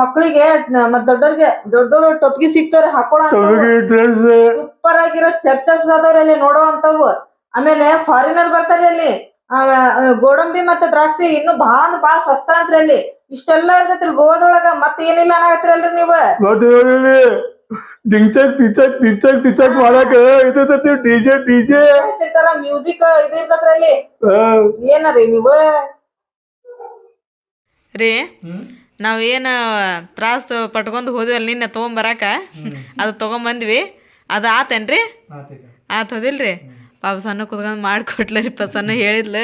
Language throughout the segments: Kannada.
ಮಕ್ಕಳಿಗೆ ಮತ್ ದೊಡ್ಡವ್ರಿಗೆ ದೊಡ್ಡ ದೊಡ್ಡ ಟೊಪ್ಗಿ ಸಿಗ್ತಾವ್ರಿ ಹಾಕೊಳ ಸೂಪರ್ ಆಗಿರೋ ಚರ್ಚಸ್ ಅದಾವ್ರಿ ಅಲ್ಲಿ ನೋಡೋ ಅಂತವು ಆಮೇಲೆ ಫಾರಿನರ್ ಬರ್ತಾರೆ ಅಲ್ಲಿ. ಗೋಡಂಬಿ ಮತ್ತೆ ದ್ರಾಕ್ಷಿ ಇನ್ನು ಬಾಳ ಅಂದ್ರೆ ಬಾಳ ಸಸ್ತಾ ಅಂತ್ರಿ ಅಲ್ಲಿ. ಇಷ್ಟೆಲ್ಲ ಇರ್ತೈತ್ರಿ ಗೋವಾದೊಳಗ ಮತ್ ಏನಿಲ್ಲ ಅಲ್ರಿ ನೀವು. ಮತ್ತೆ ಡಿಂಚಕ್ ಟಿಚಕ್ ಟಿಚಕ್ ಟಿಚಕ್ ಮಾಡಕ ಇದು ಡಿಜೆ ಡಿಜೆ ತರ ಮ್ಯೂಸಿಕ್ ಇದು ಇರ್ತೈತ್ರಿ ಅಲ್ಲಿ. ಏನರಿ ನೀವ್? ರೀ ನಾವೇನು ತ್ರಾಸು ಪಟ್ಕೊಂಡು ಹೋದ್ವಲ್ಲ ನಿನ್ನೆ ತೊಗೊಂಬರಾಕ? ಅದು ತೊಗೊಂಬಂದ್ವಿ. ಅದು ಆತೇನ್ರಿ? ಆತ್ ಹೋದಿಲ್ರಿ ಪಾಪ ಸಣ್ಣ ಕುತ್ಕೊಂಡು ಮಾಡಿಕೊಟ್ಲರಿಪ್ಪ ಸಣ್ಣ ಹೇಳಿದ್ಲು.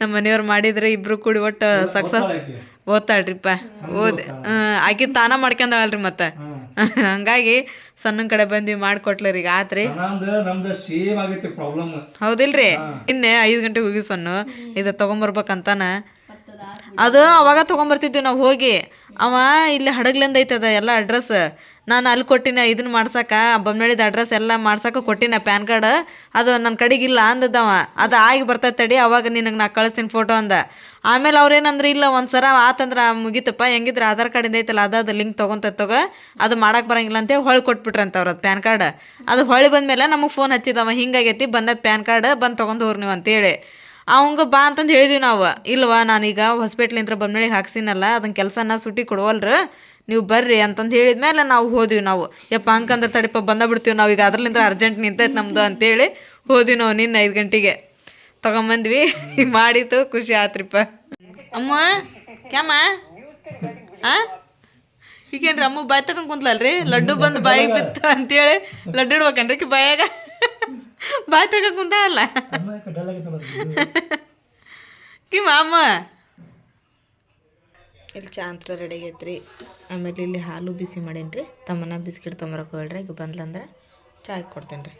ನಮ್ಮ ಮನೆಯವ್ರು ಮಾಡಿದ್ರೆ ಇಬ್ರು ಕೂಡಿ ಒಟ್ಟು ಸಕ್ಸಸ್ ಓದ್ತಾಳ್ರಿಪ್ಪ. ಓದ್ ಆಕಿ ತಾನ ಮಾಡ್ಕೊಂಡವಲ್ರಿ ಮತ್ತೆ. ಹಂಗಾಗಿ ಸಣ್ಣ ಕಡೆ ಬಂದ್ವಿ ಮಾಡ್ಕೊಟ್ಲರಿ ಈಗ ಆತ್ರಿ. ಹೌದಿಲ್ರಿ? ಇನ್ನೆ ಐದು ಗಂಟೆಗೆ ಹೋಗಿ ಸಣ್ಣ ಇದು ತೊಗೊಂಬರ್ಬೇಕಂತಾನ. ಅದು ಅವಾಗ ತೊಗೊಂಬರ್ತಿದ್ವಿ ನಾವು ಹೋಗಿ. ಅವ ಇಲ್ಲಿ ಹಡಗ್ಲಿಂದ ಐತದ ಎಲ್ಲ ಅಡ್ರೆಸ್ ನಾನು ಅಲ್ಲಿ ಕೊಟ್ಟಿನ ಇದನ್ನ ಮಾಡ್ಸಕ ಬೊಮ್ಮನಳ್ಳಿದ ಅಡ್ರೆಸ್ ಎಲ್ಲ ಮಾಡ್ಸಕ ಕೊಟ್ಟಿನ ಪ್ಯಾನ್ ಕಾರ್ಡ್. ಅದು ನನ್ನ ಕಡೆಗಿಲ್ಲ ಅಂದದವ ಅದು ಆಗಿ ಬರ್ತೈತೆ ತಡಿ, ಅವಾಗ ನಿನಗೆ ನಾ ಕಳಿಸ್ತೀನಿ ಫೋಟೋ ಅಂದ. ಆಮೇಲೆ ಅವ್ರೇನಂದ್ರೆ ಇಲ್ಲ ಒಂದು ಸರ ಆತಂದ್ರೆ ಮುಗೀತಪ್ಪ, ಹೆಂಗಿದ್ರೆ ಆಧಾರ್ ಕಾರ್ಡಿಂದ ಐತಲ್ಲ, ಅದು ಲಿಂಕ್ ತೊಗೊಂತ ತಗೋ, ಅದು ಮಾಡಕ್ಕೆ ಬರಂಗಿಲ್ಲ ಅಂತೇಳಿ ಹೊಳಿ ಕೊಟ್ಬಿಟ್ರಂತ ಅವ್ರದ್ದು ಪ್ಯಾನ್ ಕಾರ್ಡ್. ಅದು ಹೊಳ್ಳಿ ಬಂದಮೇಲೆ ನಮಗೆ ಫೋನ್ ಹಚ್ಚಿದವ ಹಿಂಗಾಗೈತಿ, ಬಂದದ ಪ್ಯಾನ್ ಕಾರ್ಡ್, ಬಂದು ತೊಗೊಂಡು ಹೋಗ್ರಿ ನೀವು ಅಂತೇಳಿ ಅವಂಗ ಬಾ ಅಂತಂದು ಹೇಳಿದ್ವಿ ನಾವು. ಇಲ್ವಾ, ನಾನೀಗ ಹಾಸ್ಪಿಟ್ಲಿಂದ ಬೊಮ್ಮಳಿಗೆ ಹಾಕ್ಸಿನಲ್ಲ ಅದನ್ನ ಕೆಲಸನ ಸುಟ್ಟಿ ಕೊಡುವಲ್ರ? ನೀವು ಬರ್ರಿ ಅಂತಂದು ಹೇಳಿದ್ಮೇಲೆ ನಾವು ಹೋದ್ವಿ ನಾವು. ಯಪ್ಪ ಅಂಕಂದ್ರೆ ತಡಿಪ, ಬಂದ ಬಿಡ್ತೀವಿ ನಾವು ಈಗ ಅದ್ರಲ್ಲಿಂದ ಅರ್ಜೆಂಟ್ ನಿಂತೈತೆ ನಮ್ಮದು ಅಂತೇಳಿ ಹೋದ್ವಿ ನಾವು ನಿನ್ನ ಐದು ಗಂಟೆಗೆ. ತಗೊಂಬಂದ್ವಿ. ಮಾಡಿತು, ಖುಷಿ ಆತ್ರಿಪ್ಪ. ಅಮ್ಮ, ಕ್ಯಾಮ? ಆ? ಈಗೇನ್ರಿ ಅಮ್ಮ ಬಾಯ್ ತಗೊಂಡ್ ಕುಂತ್ಲಲ್ರಿ? ಲಡ್ಡು ಬಂದು ಬಾಯಿಗೆ ಬಿತ್ತು ಅಂತೇಳಿ. ಲಡ್ಡು ಇಡ್ಬೇಕನ್ರಿ ಬಾಯಾಗ? ಬಾಯ್ ತಗೊಂಡ್ ಕುಂತ ಅಲ್ಲ ಕಿಮ್ಮ ಅಮ್ಮ ಇಲ್ಲಿ ಚಾ ಅಂತರ ರೆಡಿ ಆಗೈತ್ರಿ. ಆಮೇಲೆ ಇಲ್ಲಿ ಹಾಲು ಬಿಸಿ ಮಾಡೇನಿ ರೀ ತಮ್ಮನ ಬಿಸ್ಕಿಟ್ ತೊಂಬರಕ್ಕೆ ಹೇಳ್ರಿ ಈಗ ಬಂದ್ಲಂದ್ರೆ ಚಾಯ್ ಕೊಡ್ತೇನೆ ರೀ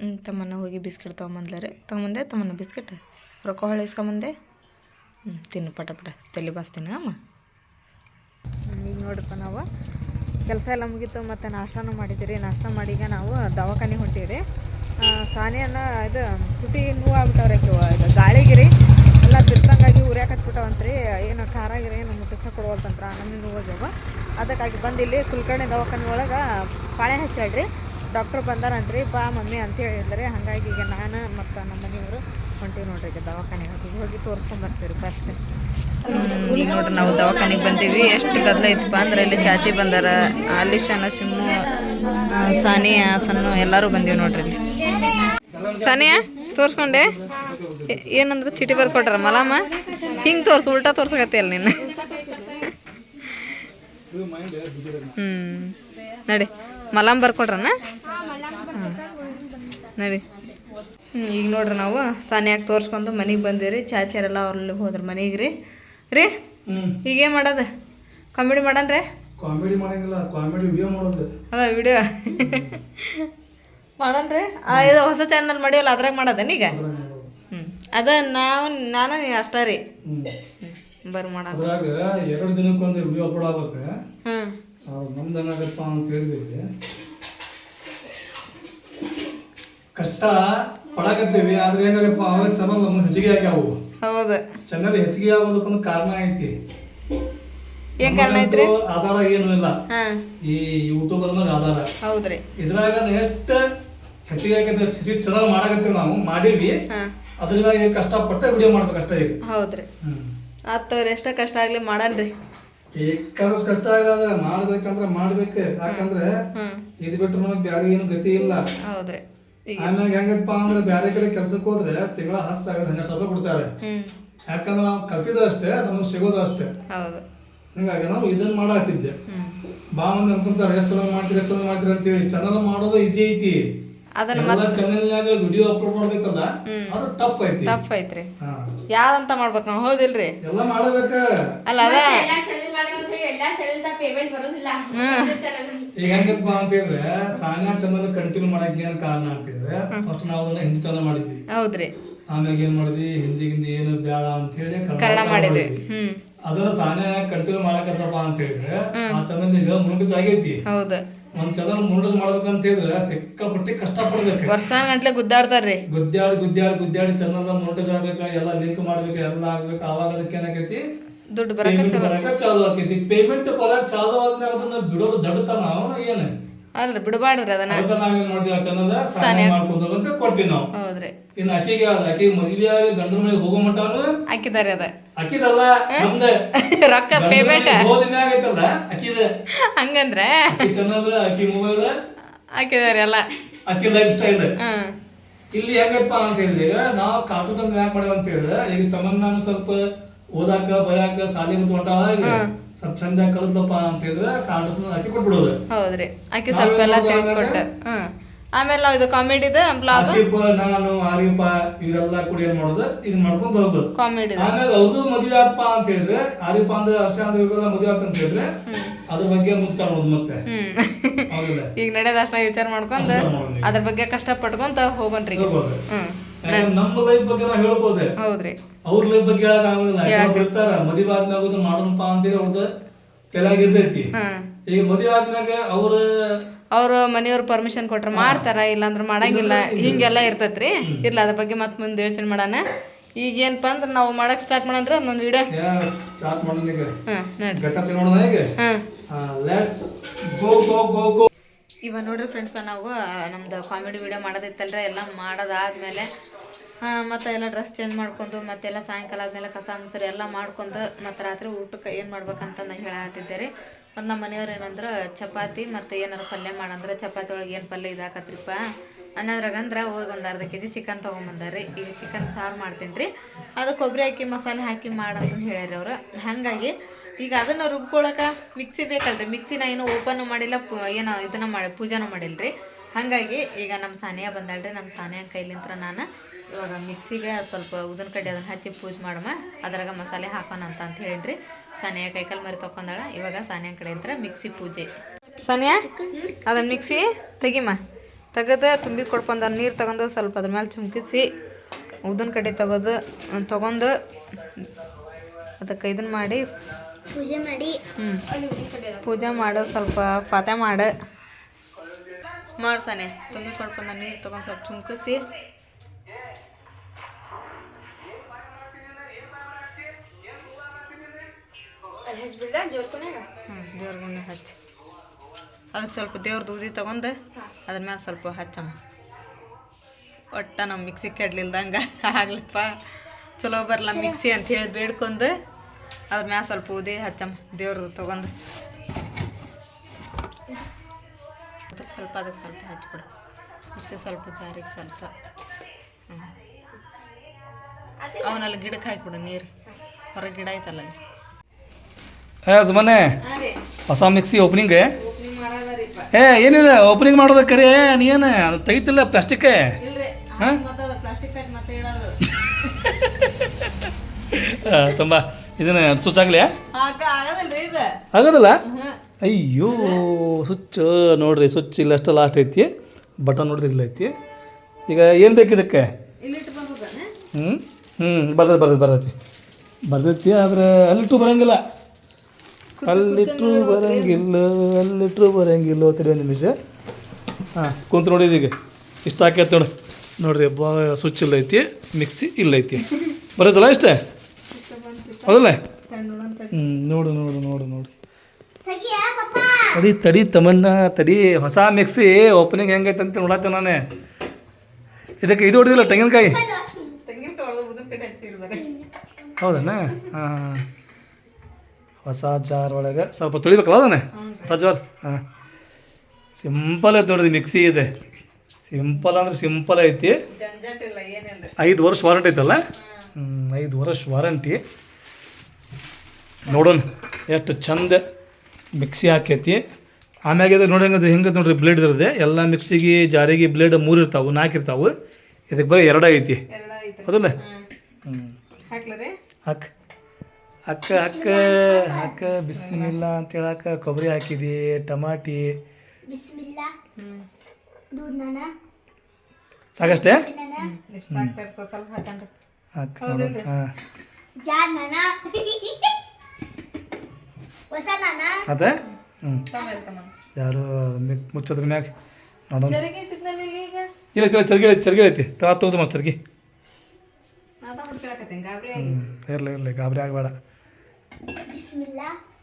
ಹ್ಞೂ ತಮ್ಮನ ಹೋಗಿ ಬಿಸ್ಕಿಟ್ ತೊಗೊಂಬಂದ್ಲ ರೀ. ತೊಗೊಂಬಂದೆ ತಮ್ಮನ ಬಿಸ್ಕಿಟ್? ರೊಕ್ಕ ಹೊಳಿಸ್ಕೊಂಬಂದೆ ಹ್ಞೂ ತಿನ್ನು ಪಟ ಪಟ. ತಲೆ ಬಾಸ್ತೀನಿ ಅಮ್ಮ. ಈಗ ನೋಡ್ರಪ್ಪ ನಾವು. ಕೆಲಸ ಎಲ್ಲ ಮುಗೀತು ಮತ್ತು ನಾಷ್ಟನೂ ಮಾಡಿದ್ದೀರಿ. ನಾಷ್ಟ ಮಾಡಿ ಈಗ ನಾವು ದವಾಖಾನೆ ಹೊಂಟೀವಿ ಸಾನಿಯನ್ನ ಇದು ತುಟಿ ನೋವು ಆಗ್ಬಿಟ್ಟವ್ರೆ ಇದು ಗಾಳಿಗಿರಿ. ಎಲ್ಲ ಬಿತ್ತಂಗಾಗಿ ಉರಿಯಾಕ ಹತ್ಬಿಟ್ಟವಂತ್ರಿ? ಏನು ಖಾರಾಗಿರಿ ಗಿರ ಏನು ಮುಟ್ಟಿಸ ಕೊಡುವಲ್ತಂತ್ರ ನಮ್ಮ ನೋವು ಆಗ್ಯಾವ ಅದಕ್ಕಾಗಿ ಬಂದು ಇಲ್ಲಿ ಕುಲ್ಕರ್ಣಿ ದವಾಖಾನೆ ಒಳಗೆ ಪಾಳೆ ಹಚ್ಚಾಡ್ರಿ ಡಾಕ್ಟ್ರ್ ಬಂದಾರಂತ್ರಿ, ಬಾ ಮಮ್ಮಿ ಅಂತ ಹೇಳಿದ್ರಿ ಹಾಗಾಗಿ ಈಗ ನಾನು ಮತ್ತು ನಮ್ಮ ಮನೆಯವರು ಹೊಂಟೀವಿ ನೋಡ್ರಿ ಈಗ ದವಾಖಾನೆಗೆ. ಹೋಗಿ ಹೋಗಿ ತೋರಿಸ್ಕೊಂಬರ್ತೀವಿ ಫಸ್ಟ್. ನೋಡ್ರಿ ನಾವು ದವಾಖಾನೆಗೆ ಬಂದೀವಿ. ಎಷ್ಟು ಗದ್ದಲ ಇತ್ತಪ್ಪ ಅಂದ್ರೆ ಇಲ್ಲಿ ಚಾಚಿ ಬಂದಾರ, ಅಲ್ಲಿ ಶನ ಸಿಮ್ಮು ಸಾನಿ ಸಣ್ಣ ಎಲ್ಲರೂ ಬಂದೀವಿ ನೋಡ್ರಿ ಇಲ್ಲಿ. ಸಾನಿಯಾ, ತೋರ್ಸ್ಕೊಂಡೆ. ಏನಂದ್ರೆ ಚೀಟಿ ಬರ್ಕೊಟ್ರ ಮಲಾಮ? ಹಿಂಗೆ ತೋರ್ಸು, ಉಲ್ಟಾ ತೋರ್ಸಕತ್ತೆ ಅಲ್ಲ ನಿನ್ನ. ಹ್ಞೂ ನಡಿ. ಮಲಾಮ್ ಬರ್ಕೊಟ್ರನ? ನಡಿ. ಈಗ ನೋಡ್ರಿ ನಾವು ಸಾನ್ಯಾಗ ತೋರ್ಸ್ಕೊಂಡು ಮನೆಗೆ ಬಂದೀವಿ ರೀ ಚಾಚಾರೆಲ್ಲ ಅವ್ರಲ್ಲಿ ಹೋದ್ರ ಮನೆಗೆ ರೀ. ರೀ? ಈಗೇ ಮಾಡೋದ? ಕಾಮಿಡಿ ಮಾಡನ್ರಿ ಕಾಮಿಡಿ ಮಾಡಂಗಿಲ್ಲ ಕಾಮಿಡಿ ವಿಡಿಯೋ ಮಾಡೋದು. ಅದ ವಿಡಿಯೋ ಮಾಡನ್ರಿ ರೀ? ಇದು ಹೊಸ ಚಾನಲ್ ಮಾಡಿವಲ್ಲ ಅದ್ರಾಗ ಮಾಡೋದೇನು ಈಗ? ಹ್ಞೂ ಅದ ನಾವು ನಾನು ನೀ ಅಷ್ಟ ರೀ. ಬರ್ ಮಾಡೋಣ ಅದ್ರಾಗ ಎರಡು ದಿನಕ್ಕೊಂದು ವಿಡಿಯೋ ಅಪ್ಲೋಡ್ ಆಗ್ಬೇಕು. ಅವ್ರು ನಮ್ದು ಏನಾಗತ್ತ ಅಂತ ಹೇಳಿದ್ವಿ. ಕಷ್ಟ ಪಡಕತ್ತೀವಿ ಆದ್ರೆ ಏನಾರಪ್ಪ ಅಂದ್ರೆ ಚೆನ್ನಾಗಿ ನಮ್ಗೆ ಹೆಚ್ಚಿಗೆ ಆಗ್ಯಾವು. ಹೌದು. ಚಾನಲ್ ಹೆಚ್ಚಿಗೆ ಆಗೋದಕ್ಕೊಂದು ಕಾರಣ ಐತಿ. ಏನ್ ಕಾರಣ ಐತ್ರಿ? ಆಧಾರ ಏನು ಇಲ್ಲ. ಈ ಯೂಟ್ಯೂಬ್ ಅನ್ನೋದು ಆಧಾರ. ಹೌದ್ರಿ. ಇದ್ರಾಗ ನೆಕ್ಸ್ಟ್ ಹೆಚ್ಚಿಗೆ ಆಗತ್ತೆ ಹೆಚ್ಚಿಗೆ ಚೆನ್ನಾಗಿ ಮಾಡಕತ್ತೀವಿ ನಾವು ಮಾಡೀವಿ. ಅದ್ರಾಗ ಕಷ್ಟಪಟ್ಟು ವಿಡಿಯೋ ಮಾಡ್ಬೇಕಷ್ಟೇ ಈಗ. ಹೌದ್ರಿ. ಆತವ್ರ ಎಷ್ಟ ಕಷ್ಟ ಆಗ್ಲಿ ಮಾಡನ್ರಿ. ಏಕಾದಷ್ಟು ಕಷ್ಟ ಆಗದ ಮಾಡ್ಬೇಕಂದ್ರೆ ಮಾಡ್ಬೇಕು. ಯಾಕಂದ್ರೆ ಇದು ಬಿಟ್ರೆ ನಮಗೆ ಬ್ಯಾರೆ ಏನು ಗತಿ ಇಲ್ಲ. ಹೌದ್ರಿ. ಆಮ್ಯಾಗ ಹೆಂಗಪ್ಪ ಅಂದ್ರೆ ಬೇರೆ ಕಡೆ ಕೆಲ್ಸಕ್ಕೆ ಹೋದ್ರೆ ತಿಂಗಳ ಹತ್ತು ಸಾವಿರ ಹನ್ನೆರಡು ಸಾವಿರ ರೂಪಾಯಿ ಕೊಡ್ತಾರೆ. ಹ್ಮ್. ಯಾಕಂದ್ರೆ ನಾವು ಕಲ್ತಿದ ಅಷ್ಟೇ ನಮ್ಗೆ ಸಿಗೋದು ಅಷ್ಟೇ. ಹೌದು. ಹಿಂಗಾಗಿ ನಾವು ಇದನ್ನ ಮಾಡಾಕ್ತಿದ್ದೆ ಹ್ಮ್. ಬಾ ಮಂದಿ ಅನ್ಕೊಂತಾರೆ ಎಷ್ಟು ಚಲೋ ಮಾಡ್ತೀರಿ ಎಷ್ಟು ಚಲೋ ಮಾಡ್ತೀರಿ ಅಂತೇಳಿ. ಚಾನಲ್ ಮಾಡೋದು ಈಸಿ ಐತಿ. ಚಾನಲ್ನಾಗ ವಿಡಿಯೋ ಅಪ್ಲೋಡ್ ಮಾಡ್ಬೇಕಲ್ಲ ಅದು ಟಫ್ ಐತಿ. ಟಫ್ ಐತ್ರಿ. ಹಾ. ಯಾವ್ದಂತ ಮಾಡ್ಬೇಕು ನಾವು ಹೌದಿಲ್ರಿ? ಎಲ್ಲ ಮಾಡಬೇಕ. ಅಲ್ಲ ಅದ ಎಲ್ಲಾ ಚಾನೆಲ್ ಪೇಮೆಂಟ್ ಬರೋದಿಲ್ಲ. ಈಗ ಹೆಂಗಪ್ಪ ಸಾನ್ಯಾ ಕಂಟಿನ್ಯೂ ಏನ್ ಕಾರಣ ಫಸ್ಟ್ ನಾವು ಅದನ್ನ ಹಿಂದಿ ಚಾನಲ್ ಮಾಡಿದ್ವಿ. ಹೌದ್ರಿ. ಆಮ್ಯಾಗ ಏನ್ ಮಾಡಿದ್ವಿ? ಹಿಂದಿಗಿಂದ ಏನು ಬೇಡ ಅಂತ ಹೇಳಿ ಕನ್ನಡ ಮಾಡಿದ್ವಿ. ಹ್ಮ್. ಅದನ್ನ ಸಾನ್ಯಾ ಕಂಟಿನ್ಯೂ ಮಾಡಕತ್ತಪ್ಪ ಅಂತ ಹೇಳಿದ್ರೆ ಆ ಚಾನಲ್ ಈಗ ಆಗೈತಿ. ಹೌದು. ಒಂದ್ ಮಾಡ್ಬೇಕಂತ ಹೇಳಿದ್ರೆ ಸಿಕ್ಕಾಪಟ್ಟಿ ಕಷ್ಟ ಪಡ್ಬೇಕು ವರ್ಷ ಗಂಟ್ಲೆ ಗುದ್ದಾಡ್ತಾರ್ರಿ. ಗುದ್ದಾಡಿ ಗುದ್ದಾಡಿ ಗುದ್ದಾಡಿ ಚಾನಲ್ ಮುಂಡಸ್ ಆಗ್ಬೇಕ? ಎಲ್ಲ ಲಿಂಕ್ ಮಾಡ್ಬೇಕು? ಎಲ್ಲ ಆಗ್ಬೇಕು? ಅವಾಗ ಅದಕ್ಕೆ ಏನಾಗೈತಿ? ದುಡ್ಡು ಬರಕ ಚಲೋ ಬರಾಕ ಚಾಲು ಆಕೈತಿ. ಪೇಮೆಂಟ್ ಬರಾಕ ಚಾಲು ಆದ್ಮೇಲೆ ಅದನ್ನ ಬಿಡೋದು ದಡ್ಡತನ ಅವನ ಏನು? ಅಲ್ರಿ ಬಿಡಬಾರ್ದ್ರಿ ಅದನ್ನ. ನಾವು ನಾವೇನ್ ಮಾಡ್ತೀವಿ ಚಾನಲ್ ಸಾನೆ ಮಾಡ್ಕೊಂಡು ಅಂತ ಕೊಟ್ಟಿವಿ ನಾವು. ಹೌದ್ರಿ. ಇನ್ನು ಅಕ್ಕಿಗೆ ಅದ ಅಕ್ಕಿ ಮದುವೆ ಆಗಿ ಗಂಡನ ಮನೆಗೆ ಹೋಗೋ ಮಟನು ಹಾಕಿದಾರೆ ಅದ. ಅಕ್ಕಿದಲ್ಲ ನಮ್ದ. ರೊಕ್ಕ ಪೇಮೆಂಟ್ ಹೋದಿನ ಆಗೈತಲ್ಲ ಅಕ್ಕಿದ. ಹಂಗಂದ್ರೆ? ಅಕ್ಕಿ ಚಾನಲ್ ಅಕ್ಕಿ ಮೊಬೈಲ್ ಹಾಕಿದಾರೆ ಎಲ್ಲ. ಅಕ್ಕಿ ಲೈಫ್ ಸ್ಟೈಲ್ ಇಲ್ಲಿ ಹೆಂಗಪ್ಪ ಅಂತ ಹೇಳಿದ್ರೆ ನಾವು ಕಾಟು ತಂದು ಯಾಕೆ ಮಾಡ್ಯಾವ ಅಂತ ಹೇಳಿದ್ರೆ ಈಗ ತಮ್ಮನ್ನ ನಾನು ಸ್ವಲ್ಪ ಓದಾಕ ಬರ್ಯಾಕ ಸಾಲಿ ಮತ್ತು ಹೊಂಟಾಳ ಈಗ ಸ್ವಲ್ಪ ಚಂದ ಕಲಿತಪ್ಪ ಅಂತ ಹೇಳಿದ್ರೆ ಕಾಟು ತಂದು ಹಾಕಿ ಕೊಟ್ಬಿಡೋದು. ಹೌದ್ರಿ. ಆಕೆ ಸ್ವಲ್ಪ ಎಲ್ಲ ತಿಳಿಸ್ಕೊಟ್ಟ. ಆಮೇಲೆ ನಾವು ಇದು ಕಾಮಿಡಿದ ಬ್ಲಾಗ್ ಆಶೀಪ್ ನಾನು ಆರ್ಯಪ್ಪ ಇವರೆಲ್ಲ ಕೂಡ ಏನ್ ಮಾಡೋದು? ಇದು ಮಾಡ್ಕೊಂಡು ಹೋಗ್ಬೋದು ಕಾಮಿಡಿ ಆಮೇಲೆ ಅವ್ರದ್ದು ಮದುವೆ ಆತ್ಪ ಅಂತ ಹೇಳಿದ್ರೆ ಆರ್ಯಪ್ಪ ಅಂದ ಹರ್ಷ ಅಂತ ಇವ್ರೆಲ್ಲ ಮದುವೆ ಆತ ಅಂತ ಹೇಳಿದ್ರೆ ಅದ್ರ ಬಗ್ಗೆ ಮುಚ್ಚಾಡೋದು ಮತ್ತೆ. ಈಗ ನಡೆದ ಅಷ್ಟ ವಿಚಾರ ಮಾಡ್ಕೊಂಡು ಅದ್ರ ಬಗ್ಗೆ ಕಷ್ಟ ಪಟ್ಕೊಂತ ಹೋಗೋಣ್ರಿ ಹ್ಮ್. ನಮ್ಮ ಲೈಫ್ ಬಗ್ಗೆ ನಾವು ಹೇಳ್ಬೋದೆ? ಹೌದ್ರಿ. ಅವ್ರ ಲೈಫ್ ಬಗ್ಗೆ ಹೇಳಕ್ ಆಗೋದಿಲ್ಲ. ಇರ್ತಾರ. ಮದುವೆ ಆದ್ಮ್ಯಾಗ ಮಾಡೋಣಪ್ಪ ಅಂತೇಳಿ ಅವ್ರದ್ದು ಹ್ಮ್ ಈಗ ಮದುವೆ ಆದ್ಮ್ಯಾಗ ಅವ್ರ ಅವ್ರ ಮನೆಯವ್ರ ಪರ್ಮಿಷನ್ ಕೊಟ್ರೆ ಮಾಡ್ತಾರ ಇಲ್ಲಾಂದ್ರೆ ಮಾಡಂಗಿಲ್ಲ. ಹಿಂಗೆಲ್ಲ ಇರ್ತೈತ್ರಿ. ಇಲ್ಲ ಅದ್ರ ಬಗ್ಗೆ ಮತ್ತೆ ಮುಂದೆ ಯೋಚನೆ ಮಾಡೋಣ. ಈಗ ಏನಪ್ಪಾ ಅಂದ್ರೆ ನಾವು ಮಾಡಕ್ ಸ್ಟಾರ್ಟ್ ಮಾಡಂದ್ರೆ ಒಂದೊಂದು ವಿಡಿಯೋ ಸ್ಟಾರ್ಟ್ ಮಾಡೋಣ ಈಗ. ಘಟ್ಟ ನೋಡೋಣ ಈಗ? ಲೆಟ್ಸ್ ಗೋ ಗೋ ಗೋ ಗೋ ಇವಾಗ ನೋಡ್ರಿ ಫ್ರೆಂಡ್ಸ್ ನಾವು ನಮ್ದು ಕಾಮಿಡಿ ವಿಡಿಯೋ ಮಾಡೋದಿತ್ತಲ್ರ ಎಲ್ಲ ಮಾಡೋದಾದ್ಮೇಲೆ ಮತ್ತು ಎಲ್ಲ ಡ್ರೆಸ್ ಚೇಂಜ್ ಮಾಡ್ಕೊಂಡು ಮತ್ತೆಲ್ಲ ಸಾಯಂಕಾಲ ಆದ್ಮೇಲೆ ಕಸ ಮುಸರಿ ಎಲ್ಲ ಮಾಡ್ಕೊಂಡು, ಮತ್ತು ರಾತ್ರಿ ಊಟಕ್ಕೆ ಏನು ಮಾಡ್ಬೇಕಂತ ನಾ ಹೇಳತ್ತಿದ್ದೆ ರೀ ಮತ್ತು ನಮ್ಮ ಮನೆಯವ್ರು ಏನಂದ್ರೆ, ಚಪಾತಿ ಮತ್ತು ಏನಾರು ಪಲ್ಯ ಮಾಡಂದ್ರೆ, ಚಪಾತಿ ಒಳಗೆ ಏನು ಪಲ್ಯ ಇದಾಕತ್ರಿಪ್ಪ? ಅನ್ನೋದ್ರಾಗಂದ್ರೆ ಹೋಗಿ ಒಂದು ಅರ್ಧ ಕೆ ಜಿ ಚಿಕನ್ ತೊಗೊಂಬಂದಾರ್ರಿ. ಈಗ ಚಿಕನ್ ಸಾರು ಮಾಡ್ತೀನಿ ರೀ ಅದು ಕೊಬ್ಬರಿ ಹಾಕಿ, ಮಸಾಲೆ ಹಾಕಿ ಮಾಡಂತಂದು ಹೇಳ್ಯಾರ ಅವರು. ಹಾಗಾಗಿ ಈಗ ಅದನ್ನು ರುಬ್ಕೊಳಕ್ಕೆ ಮಿಕ್ಸಿ ಬೇಕಲ್ರಿ. ಮಿಕ್ಸಿನ ಏನು ಓಪನ್ ಮಾಡಿಲ್ಲ, ಪು, ಏನೋ ಇದನ್ನ ಮಾಡಿ ಮಾಡಿಲ್ಲ ಮಾಡಿಲ್ರಿ. ಹಾಗಾಗಿ ಈಗ ನಮ್ಮ ಸಾನಿಯಾ ಬಂದಾಳ್ರಿ ನಮ್ಮ ಸಾನಿಯಾ ಕೈಲಿಂತ್ರ ನಾನು ಇವಾಗ ಮಿಕ್ಸಿಗೆ ಸ್ವಲ್ಪ ಉದನ್ ಕಡ್ಡಿ ಅದನ್ನು ಹಚ್ಚಿ ಪೂಜೆ ಮಾಡಮ್ಮ ಅದ್ರಾಗ ಮಸಾಲೆ ಹಾಕೋಣ ಅಂತ ಅಂತ ಹೇಳ್ರಿ ಸಾನಿಯಾ ಕೈಕಾಲು ಮರಿ ತೊಕೊಂಡಾಳ ಇವಾಗ ಸಾನಿಯಾ ಕಡೆಯಿಂದ ಮಿಕ್ಸಿ ಪೂಜೆ. ಸಾನಿಯಾ ಅದನ್ನ ಮಿಕ್ಸಿ ತೆಗಿಮ್ಮ. ತೆಗೆದು ತುಂಬಿ ಕೊಡ್ಕೊಂಡ ನೀರು ತಗೊಂಡು ಸ್ವಲ್ಪ ಅದ್ರ ಮೇಲೆ ಚುಮ್ಕಿಸಿ ಉದ್ದಿನ ಕಡ್ಡಿ ತೆಗೆದು ತೊಗೊಂಡು ಅದಕ್ಕೆ ಇದನ್ನು ಮಾಡಿ ಪೂಜೆ ಮಾಡಿ. ಹ್ಞೂ ಪೂಜೆ ಮಾಡು ಸ್ವಲ್ಪ ಪಾತೆ ಮಾಡು. ಮಾಡ್ಸಾನೆ. ತುಂಬಿ ಕೊಡ್ಕೊಂಡ ನೀರು ತೊಗೊಂಡು ಸ್ವಲ್ಪ ಚುಮ್ಕಿಸಿ ದೇವ್ರ ಹ್ಞೂ ದೇವ್ರ ಗುಣ್ಣೆ ಹಚ್ಚಿ. ಅದಕ್ಕೆ ಸ್ವಲ್ಪ ದೇವ್ರದ್ದು ಊದಿ ತೊಗೊಂಡು ಅದ್ರ ಮ್ಯಾಲ ಸ್ವಲ್ಪ ಹಚ್ಚಮ್ಮ. ಒಟ್ಟ ನಮ್ಮ ಮಿಕ್ಸಿ ಕೆಡ್ಲಿಲ್ದಂಗೆ ಆಗ್ಲಪ್ಪ. ಚಲೋ ಬರಲ್ಲ ಮಿಕ್ಸಿ ಅಂತ ಹೇಳಿ ಬೇಡ್ಕೊಂಡು. ಅದ್ರ ಮ್ಯಾಲ ಸ್ವಲ್ಪ ಊದಿ ಹಚ್ಚಮ್ಮ ದೇವ್ರದ್ದು ತೊಗೊಂಡು. ಅದಕ್ಕೆ ಸ್ವಲ್ಪ ಅದಕ್ಕೆ ಸ್ವಲ್ಪ ಹಚ್ಬಿಡು ಮಿಕ್ಸಿ ಸ್ವಲ್ಪ ಜಾರಿಗೆ ಸ್ವಲ್ಪ. ಹ್ಞೂ ಅವನಲ್ಲಿ ಗಿಡಕ್ಕೆ ಹಾಕ್ಬಿಡು ನೀರು. ಹೊರಗೆ ಗಿಡ ಐತಲ್ಲ ಏ ಸುಮ್ಮನೆ ಹೊಸ ಮಿಕ್ಸಿ ಓಪನಿಂಗ್. ಏ ಏನಿದೆ ಓಪನಿಂಗ್ ಮಾಡೋದ ಕರೆ ನೀನು ಅದು ತೆಗಿತಿಲ್ಲ ಪ್ಲಾಸ್ಟಿಕ್? ಹಾಂ? ತುಂಬ ಇದನ್ನ ಇದು. ಆಗೋದಿಲ್ಲ? ಅಯ್ಯೋ ಸ್ವಿಚ್ ನೋಡ್ರಿ ಸ್ವಿಚ್ ಇಲ್ಲ ಅಷ್ಟು ಲಾಸ್ಟ್ ಐತಿ. ಬಟನ್ ನೋಡಿದ್ರೆ ಇಲ್ಲ ಐತಿ. ಈಗ ಏನು ಬೇಕು ಇದಕ್ಕೆ? ಹ್ಞೂ ಹ್ಞೂ ಬರ್ದೈತಿ ಬರ್ದೈತಿ ಬರ್ತೈತಿ ಬರ್ತೈತಿ ಆದ್ರೆ ಅಲ್ಲಿಟ್ಟು ಬರಂಗಿಲ್ಲ. ಅಲ್ಲಿಟ್ಟು ಬರಂಗಿಲ್ಲ ಅಲ್ಲಿಟ್ಟು ಬರಂಗಿಲ್ಲ. ತಡಿ ಒಂದು ನಿಮಿಷ. ಹಾಂ ಕುಂತು ನೋಡಿದ ಈಗ ಇಷ್ಟ ಹಾಕೈತೆ ನೋಡು. ನೋಡ್ರಿ ಬಾ ಸ್ವಿಚ್ ಇಲ್ಲ ಐತಿ ಮಿಕ್ಸಿ ಇಲ್ಲ ಐತಿ. ಬರುತ್ತಲ್ಲ ಇಷ್ಟೇ ಹೌದಲ್ಲ? ಹ್ಞೂ ನೋಡು ನೋಡು ನೋಡು ನೋಡು. ತಡಿ ತಡಿ ತಮನ್ನ ತಡಿ. ಹೊಸ ಮಿಕ್ಸಿ ಓಪನಿಂಗ್ ಹೆಂಗೈತೆ ಅಂತ ನೋಡತ್ತೆ ನಾನೇ. ಇದಕ್ಕೆ ಇದು ಹೊಡೆದಿಲ್ಲ ತೆಂಗಿನಕಾಯಿ. ಹೌದಣ್ಣ ಹಾಂ. ಹೊಸ ಜಾರ್ ಒಳಗೆ ಸ್ವಲ್ಪ ತೊಳಿಬೇಕಲ್ಲ ಅದನ್ನ? ಹೊಸ ಜಾರ್ ಹಾಂ. ಸಿಂಪಲ್ ಐತೆ ನೋಡಿರಿ ಮಿಕ್ಸಿ ಇದೆ. ಸಿಂಪಲ್ ಅಂದ್ರೆ ಸಿಂಪಲ್ ಐತಿ. ಜಂಜಾಟ ಇಲ್ಲ ಏನಿಲ್ಲ. ಐದು ವರ್ಷ ವಾರಂಟಿ ಐತಲ್ಲ? ಹ್ಞೂ ಐದು ವರ್ಷ ವಾರಂಟಿ ನೋಡೋಣ ಎಷ್ಟು ಚಂದ ಮಿಕ್ಸಿ ಹಾಕೈತಿ. ಆಮ್ಯಾಗ ಇದು ನೋಡಿ ಹೆಂಗದು ಹೆಂಗದ ನೋಡ್ರಿ ಬ್ಲೇಡ್ ಇರೋದೆ ಎಲ್ಲ ಮಿಕ್ಸಿಗೆ ಜಾರಿಗೆ ಬ್ಲೇಡ್ ಮೂರು ಇರ್ತಾವೆ ನಾಲ್ಕು ಇರ್ತಾವೆ. ಇದಕ್ಕೆ ಬರೀ ಎರಡು ಐತಿ ಹೌದಲ್ಲ? ಹಾಕ್. ಅಕ್ಕ ಅಕ್ಕ ಅಕ್ಕ ಬಿಸಿಮಿಲ್ಲ ಅಂತ ಹೇಳಕ್ಕ ಕೊಬ್ಬರಿ ಹಾಕಿದಿ ಟಮಾಟಿ. ಸಾಕಷ್ಟೇ? ಹಾಂ. ಅದ? ಹ್ಞೂ ಯಾರು ಮಿಕ್ ಮುಚ್ಚದ್ರ ಮ್ಯಾಗ ನೋಡೋಣ. ಇಲ್ಲ ಇಲ್ಲ ಚರ್ಗಿ ಐತಿ ಚರ್ಗಿ ಐತಿ. ತಾ ತೋದು ಮತ್ತೆ ಚರ್ಗಿ. ಇರಲಿ ಇರಲಿ ಗಾಬರಿ ಆಗಬೇಡ.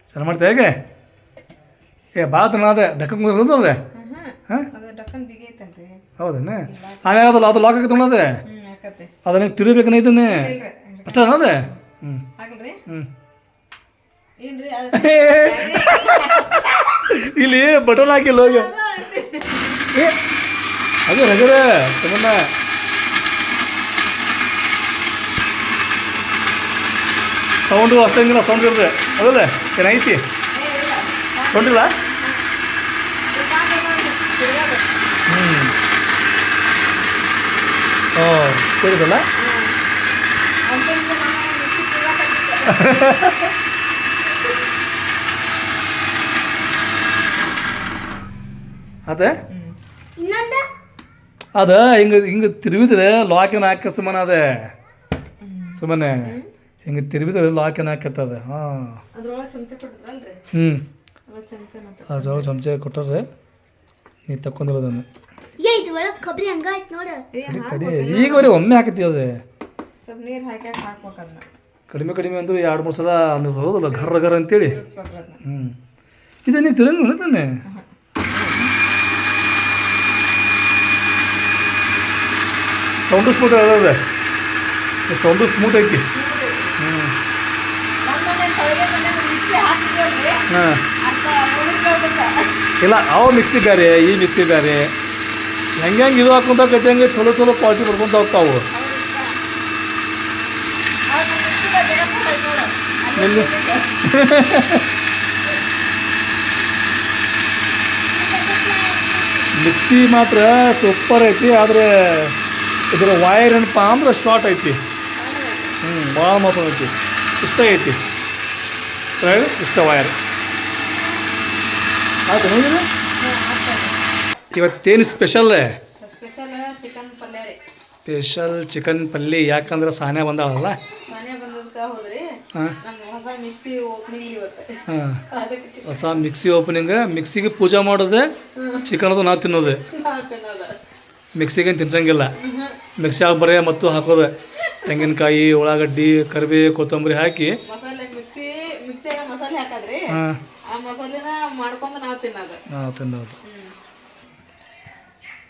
ಚೆನ್ನಾಗಿ ಮಾಡ್ತೆ ಹೇಗೆ? ಏ ಭಾಳ ತನ ಅದೇ ಡಕ್ಕನ್ ಮುಗಿರೋದು ಅದೇ? ಹಾಂ? ಅದು ಹೌದೇನೆ? ಆಮೇಲೆ ಅದು ಅದು ಲಾಕ್ ಆಗತ್ತೆ ಯಾಕತ್ತೆ ಅದನ್ನ ತಿರುಬೇಕನ ಇದನ್ನೇ? ಅಷ್ಟೇ ಅನ್ನೋದೆ ಹ್ಞೂ ಹ್ಞೂ ಇಲ್ಲಿ ಬಟನ್ ಹಾಕಿಲ್ಲ ಹೋಗಿ. ಅದು ರಗರ ತಗೊಂಡ ಸೌಂಡು ಅಷ್ಟಂಗಿಲ್ಲ ಸೌಂಡ್ ಇರ್ತದೆ. ಹೌದಲ್ಲ? ಚೆನ್ನಾಗೈತಿ ಸೌಂಡ್ ಇಲ್ಲ ಹ್ಞೂ ಓ ಕೇಳಿದಲ್ಲ? ಅದೇ? ಇನ್ನೊಂದು? ಅದ ಹಿಂಗೆ ಹಿಂಗೆ ತಿರುವಿದ್ರೆ ಲಾಕಿನ ಹಾಕ ಸುಮ್ಮನೆ ಅದೇ. ಸುಮ್ಮನೆ ಹಿಂಗೆ ತಿರುವಿದ್ರೆ ಲಾಕಿನ ಹಾಕತ್ತದ ಹಾಂ. ಅದ್ರೊಳಗೆ ಚಮಚ ಕೊಟ್ಟಿದ್ರಲ್ರಿ? ಹ್ಞೂ ಅದ ಚಮಚ ಕೊಟ್ಟರೆ ನೀ ತಡಿ ಈಗ ಬರೀ ಒಮ್ಮೆ ಹಾಕತ್ತಿ ಅದೇ. ಕಡಿಮೆ ಕಡಿಮೆ ಅಂದ್ರೆ ಎರಡು ಮೂರು ಸಲ ಅನ್ನೋದು ಹೌದಲ್ಲ ಘರ್ ಘರ್ ಅಂತೇಳಿ. ಹ್ಞೂ ಇದೇ ನೀನು ತಿರಂಗ ತಾನೆ? ಸೌಂಡು ಸ್ಮೂತ್ ಅದ ಸೌಂಡು ಸ್ಮೂತ್ ಐತಿ. ಹ್ಞೂ ಹಾಂ. ಇಲ್ಲ, ಅವು ಮಿಕ್ಸಿ ಬೇರೆ, ಈ ಮಿಕ್ಸಿ ಬೇರೆ. ಹೆಂಗೆ ಹೆಂಗೆ ಇದು ಹಾಕೊಂತ ಕಟ್ಟಂಗೆ ಚಲೋ ಚಲೋ ಕ್ವಾಲಿಟಿ ಬರ್ಕೊಂತ ಹೋಗ್ತಾವು ಎಲ್ಲಿ ಮಿಕ್ಸಿ ಮಾತ್ರ ಸೂಪರ್ ಐತಿ, ಆದ್ರೆ ಇದ್ರ ವೈರ್ ಏನಪ್ಪ ಅಂದ್ರೆ ಶಾರ್ಟ್ ಐತಿ. ಹ್ಞೂ ಭಾಳ ಮಾತ್ರ ಐತಿ. ಇಷ್ಟ ಐತಿ? ಇಷ್ಟ ವೈರ್ ಆಯ್ತು ನೋಡಿದ್ರೆ ಇವತ್ತೇನು ಸ್ಪೆಷಲ್ ಸ್ಪೆಷಲ್ ಚಿಕನ್ ಪಲ್ಯ ಯಾಕಂದ್ರೆ ಸಾನೆ ಬಂದಾಳಲ್ಲ? ಹೊಸ ಮಿಕ್ಸಿ ಓಪನಿಂಗ್ ಇವತ್ತು. ಹಾಂ. ಅದಕ್ಕೆ ಹೊಸ ಮಿಕ್ಸಿ ಓಪನಿಂಗ್ ಮಿಕ್ಸಿಗೆ ಪೂಜೆ ಮಾಡೋದು ಚಿಕನ್ ಅದು ನಾವು ತಿನ್ನೋದು. ತಿನ್ನೋದ. ಮಿಕ್ಸಿಗೆ ತಿನ್ಸಂಗಿಲ್ಲ. ಮಿಕ್ಸಿಯಾಗ ಬರೀ ಮತ್ತು ಹಾಕೋದು. ತೆಂಗಿನಕಾಯಿ ಉಳ್ಳಾಗಡ್ಡಿ ಕರಿಬೇ ಕೊತ್ತಂಬರಿ ಹಾಕಿ. ಹಾಂ. ನಾವು ತಿನ್ನೋದು.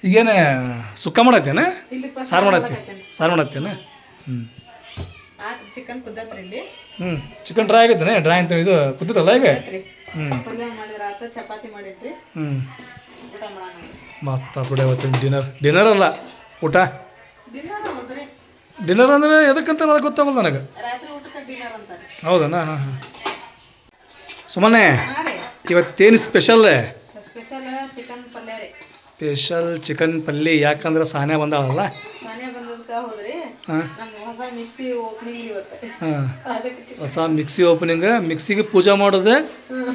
ಈಗೇನೆ ಸುಕ್ಕ ಮಾಡತ್ತೇನೆ? ಸಾರು ಮಾಡತ್ತೆ? ಸಾರು ಮಾಡತ್ತೇನೆ? ಹ್ಞೂ ಚಿಕನ್ ಕುದ್ದತ್ರಿ ಇಲ್ಲಿ. ಹ್ಞೂ ಚಿಕನ್ ಡ್ರೈ ಆಗೈತೆ ಡ್ರೈ ಅಂತ ಇದು ಕುದ್ದಿತ್ತಲ್ಲ ಈಗ? ಹ್ಞೂ ಚಪಾತಿ ಮಾಡಿದ್ರಿ ಹ್ಞೂ ಮಸ್ತ್ ಆತ್ಬಿಡಿ ಅವತ್ತಿನ ಡಿನ್ನರ್ ಡಿನ್ನರ್ ಅಲ್ಲ, ಊಟ? ಡಿನ್ನರ್ ಅಂದರೆ ಎದಕ್ಕಂತ ಗೊತ್ತಾಗಲ್ಲ ನನಗೆ. ಹೌದನಾ? ಹಾಂ ಹಾಂ. ಸುಮ್ಮನೆ ಇವತ್ತೇನು ಸ್ಪೆಷಲ್ ಸ್ಪೆಷಲ್ ಚಿಕನ್ ಪಲ್ಯ ಯಾಕಂದ್ರೆ ಸಾನೆ ಬಂದಾಳಲ್ಲ? ಹೊಸ ಮಿಕ್ಸಿ ಓಪನಿಂಗ್ ಮಿಕ್ಸಿಗೆ ಪೂಜೆ ಮಾಡೋದು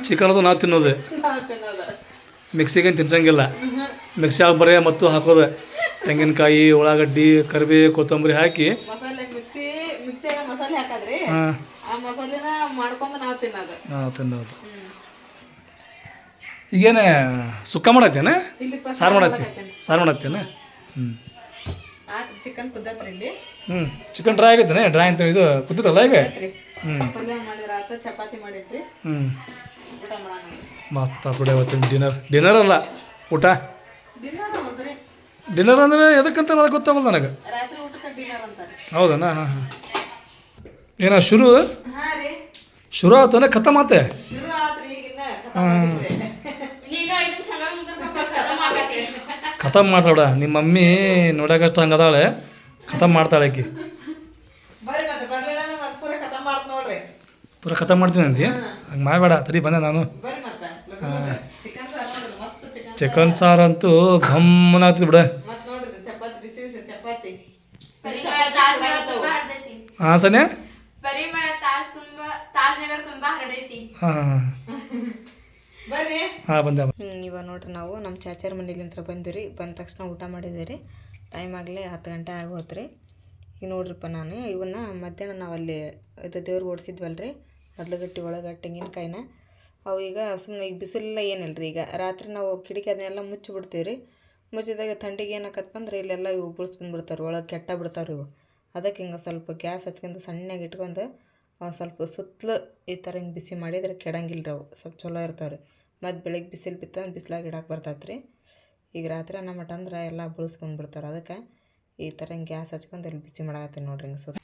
ಚಿಕನ್ ಅದು ನಾವು ತಿನ್ನೋದು. ನಾವು ತಿನ್ನೋದ ಮಿಕ್ಸಿಗೆ ತಿನ್ಸಂಗಿಲ್ಲ. ಮಿಕ್ಸಿಯಾಗ ಬರೀ ಮತ್ತು ಹಾಕೋದು. ತೆಂಗಿನಕಾಯಿ ಉಳ್ಳಾಗಡ್ಡಿ ಕರಿಬೇ ಕೊತ್ತಂಬರಿ ಹಾಕಿ. ಹಾಂ. ನಾವು ತಿನ್ನೋದು. ಈಗೇನೆ ಸುಕ್ಕ ಮಾಡತ್ತೇನೆ ಸಾರು ಮಾಡತ್ತೆ? ಸಾರು ಮಾಡತ್ತೇನೆ ಹ್ಞೂ ಚಿಕನ್ ಕುದ್ದತ್ರಿ ಹ್ಞೂ ಚಿಕನ್ ಡ್ರೈ ಆಗೈತೇನೆ? ಡ್ರೈ ಅಂತ ಇದು ಕುದ್ದಲ್ಲ ಈಗ? ಹ್ಞೂ ಚಪಾತಿ ಮಾಡಿದ್ರಿ. ಹ್ಞೂ ಮಸ್ತ್ ಆತ್ಬಿಡಿ ಅವತ್ತಿನ ಡಿನ್ನರ್ ಡಿನ್ನರ್ ಅಲ್ಲ, ಊಟ? ಡಿನ್ನರ್ ಅಂದರೆ ಅಂದ್ರೆ ಎದಕ್ಕಂತ ಅದು ಗೊತ್ತಾಗಲ್ಲ ನನಗೆ. ಹೌದನಾ? ಹಾಂ ಹಾಂ. ಏನ ಶುರು? ಶುರು ಆಯ್ತು ಆತೆ ಈಗಿನ್ನ ಖತಮ್ ಆಗತ್ತೆ ಖತಮ್ ಮಾಡ್ತಾಳ ನಿಮ್ಮ ಮಮ್ಮಿ ನೋಡಕಷ್ಟು ಹಂಗದಾಳೆ ಖತಮ್ ಮಾಡ್ತಾಳೆ ಆಕಿ ಬರ್ರಿ ಮತ್ತೆ ಬರ್ಲಿಲ್ಲ ಅಂದ್ರೆ ಮತ್ತೆ ಪೂರ ಖತಮ್ ಮಾಡ್ತ ನೋಡ್ರಿ ಪೂರ ಖತಮ್ ಮಾಡ್ತೀನಿ ಅಂತಿ ಹಂಗೆ ಮಾಡಬೇಡ ತಡಿ ಬಂದೆ ನಾನು. ಚಿಕನ್ ಸಾರು ಮಸ್ತ್ ಚಿಕನ್ ಚಿಕನ್ ಸಾರು ಅಂತೂ ಘಮ್ಮನ ಆಗ್ತದೆ ಬಿಡ. ಹಾಂ ಸನ್ಯ? ಪರಿಮಳ ತಾಜ್ ತುಂಬಾ ತಾಜ್ನಗರ ತುಂಬಾ ಹರಡೈತಿ ಹಾಂ ಹಾಂ ಬರ್ರಿ. ಹಾಂ ಬಂದೆ ಇವಾಗ ನೋಡ್ರಿ ನಾವು ನಮ್ಮ ಚಾಚಾರ ಮನೇಲಿಂತ್ರ ಬಂದಿರಿ ಬಂದ ತಕ್ಷಣ ಊಟ ಮಾಡಿದ್ದೀರಿ ಟೈಮ್ ಆಗಲೇ ಹತ್ತು ಗಂಟೆ ಆಗೋತ್ರಿ ಈಗ ನೋಡ್ರಿಪ್ಪ ನಾನು ಇವನ್ನ ಮಧ್ಯಾಹ್ನ ನಾವು ಅಲ್ಲಿ ಇದು ದೇವ್ರಿಗೆ ಓಡಿಸಿದ್ವಲ್ರಿ. ಮೊದ್ಲಗಟ್ಟಿ ಒಳಗೆ ತೆಂಗಿನಕಾಯಿನ. ಅವು ಈಗ ಸುಮ್ಮನೆ ಈಗ ಬಿಸಿಲೆಲ್ಲ ಏನಿಲ್ಲ ರೀ ಈಗ. ರಾತ್ರಿ ನಾವು ಕಿಟಕಿ ಅದನ್ನೆಲ್ಲ ಮುಚ್ಚಿ ಬಿಡ್ತೀವಿ ರೀ ಮುಚ್ಚಿದಾಗ ಥಂಡಿಗೆ ಏನಾಕತ್ತಪ್ಪ ಅಂದ್ರೆ ಇಲ್ಲೆಲ್ಲ ಇವು ಬಿಡ್ತಾರೆ ಒಳಗೆ ಕೆಟ್ಟ ಬಿಡ್ತಾರೆ ಇವು. ಅದಕ್ಕೆ ಹಿಂಗೆ ಸ್ವಲ್ಪ ಗ್ಯಾಸ್ ಹಚ್ಕೊಂಡು ಸಣ್ಣಗೆ ಇಟ್ಕೊಂಡು ಸ್ವಲ್ಪ ಸುತ್ತಲೂ ಈ ಥರ ಹಿಂಗೆ ಬಿಸಿ ಮಾಡಿದ್ರೆ ಕೆಡಂಗಿಲ್ಲ ರೀ ಅವು. ಸ್ವಲ್ಪ ಚಲೋ ಇರ್ತಾವೆ ರೀ ಮತ್ತು ಬೆಳಗ್ಗೆ ಬಿಸಿಲು ಬಿತ್ತ ಬಿಸ್ಲಾಗ ಇಡಕ್ಕೆ ಬರ್ತೈತೆ ರೀ ಈಗ ರಾತ್ರಿ ಅನ್ನ ಮಟ ಅಂದ್ರೆ ಎಲ್ಲ ಬಿಡ್ತಾರೆ ಅದಕ್ಕೆ ಈ ಥರ ಹಿಂಗೆ ಗ್ಯಾಸ್ ಹಚ್ಕೊಂಡು ಇಲ್ಲಿ ಬಿಸಿ ಮಾಡಾಕತ್ತೀನಿ ನೋಡ್ರಿ ಹಿಂಗೆ ಸುತ್ತ